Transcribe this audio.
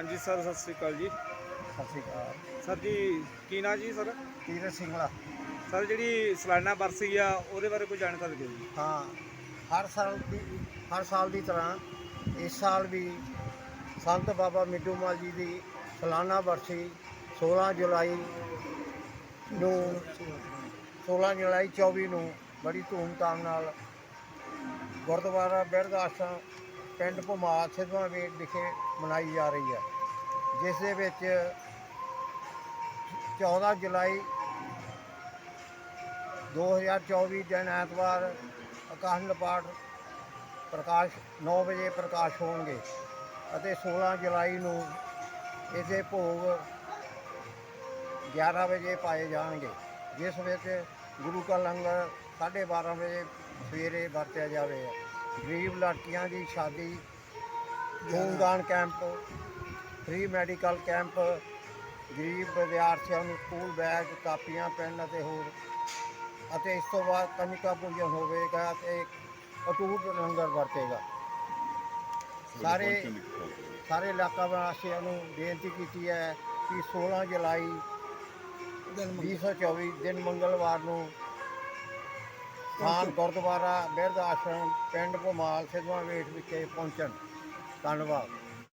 ਹਾਂਜੀ ਸਰ ਸਤਿ ਸ੍ਰੀ ਅਕਾਲ ਜੀ। ਸਤਿ ਸ਼੍ਰੀ ਅਕਾਲ। ਸਰ ਜੀ ਕੀ ਨਾਂ ਜੀ ਸਰ? ਤੀਰਥ ਸਿੰਘਲਾ ਸਰ ਜਿਹੜੀ ਸਾਲਾਨਾ ਬਰਸੀ ਆ ਉਹਦੇ ਬਾਰੇ ਕੋਈ ਜਾਣਕਾਰੀ ਦਿਓ ਜੀ। ਹਾਂ ਹਰ ਸਾਲ ਦੀ ਹਰ ਸਾਲ ਦੀ ਤਰ੍ਹਾਂ ਇਸ ਸਾਲ ਵੀ ਸੰਤ ਬਾਬਾ ਮਿੱਟੂ ਮਾਲ ਜੀ ਦੀ ਸਾਲਾਨਾ ਵਰਸੀ 16 ਜੁਲਾਈ ਨੂੰ 16 ਜੁਲਾਈ 24 ਨੂੰ ਬੜੀ ਧੂਮਧਾਮ ਨਾਲ ਗੁਰਦੁਆਰਾ ਬਿਰਧ ਆਸ਼ਰਮ ਪਿੰਡ ਭੁਮਾ ਸਿੱਧਵਾਂ ਵੇਟ ਵਿਖੇ ਮਨਾਈ ਜਾ ਰਹੀ ਹੈ, ਜਿਸ ਦੇ ਵਿੱਚ 14 ਜੁਲਾਈ 2024 ਦਿਨ ਐਤਵਾਰ ਅਕਾਸ਼ਲ ਪਾਠ ਪ੍ਰਕਾਸ਼ 9 ਵਜੇ ਪ੍ਰਕਾਸ਼ ਹੋਣਗੇ ਅਤੇ 16 ਜੁਲਾਈ ਨੂੰ ਇਹਦੇ ਭੋਗ 11 ਵਜੇ ਪਾਏ ਜਾਣਗੇ, ਜਿਸ ਵਿੱਚ ਗੁਰੂ ਕਾ ਲੰਗਰ 12:30 ਵਜੇ ਸਵੇਰੇ ਵਰਤਿਆ ਜਾਵੇਗਾ। ਗਰੀਬ ਲੜਕੀਆਂ ਦੀ ਸ਼ਾਦੀ ਖੂਨਦਾਨ ਕੈਂਪ ਫ੍ਰੀ ਮੈਡੀਕਲ ਕੈਂਪ ਗਰੀਬ ਵਿਦਿਆਰਥੀਆਂ ਨੂੰ ਸਕੂਲ ਬੈਗ ਕਾਪੀਆਂ ਪੈਨ ਅਤੇ ਹੋਰ। ਅਤੇ ਇਸ ਤੋਂ ਬਾਅਦ ਕੰਨਿਕਾ ਪੂਜਨ ਹੋਵੇਗਾ ਤੇ ਅਟੂਟ ਲੰਗਰ ਵਰਤੇਗਾ। ਸਾਰੇ ਸਾਰੇ ਇਲਾਕਾ ਵਾਸੀਆਂ ਨੂੰ ਬੇਨਤੀ ਕੀਤੀ ਹੈ ਕਿ 16 ਜੁਲਾਈ 2024 ਦਿਨ ਮੰਗਲਵਾਰ ਨੂੰ ਸਥਾਨ ਗੁਰਦੁਆਰਾ ਬਿਰਧ ਆਸ਼ਰਮ ਪਿੰਡ ਭੁਮਾਲ ਸਿਧਵਾਂ ਵੇਟ ਵਿਖੇ ਪਹੁੰਚਣ। ਧੰਨਵਾਦ।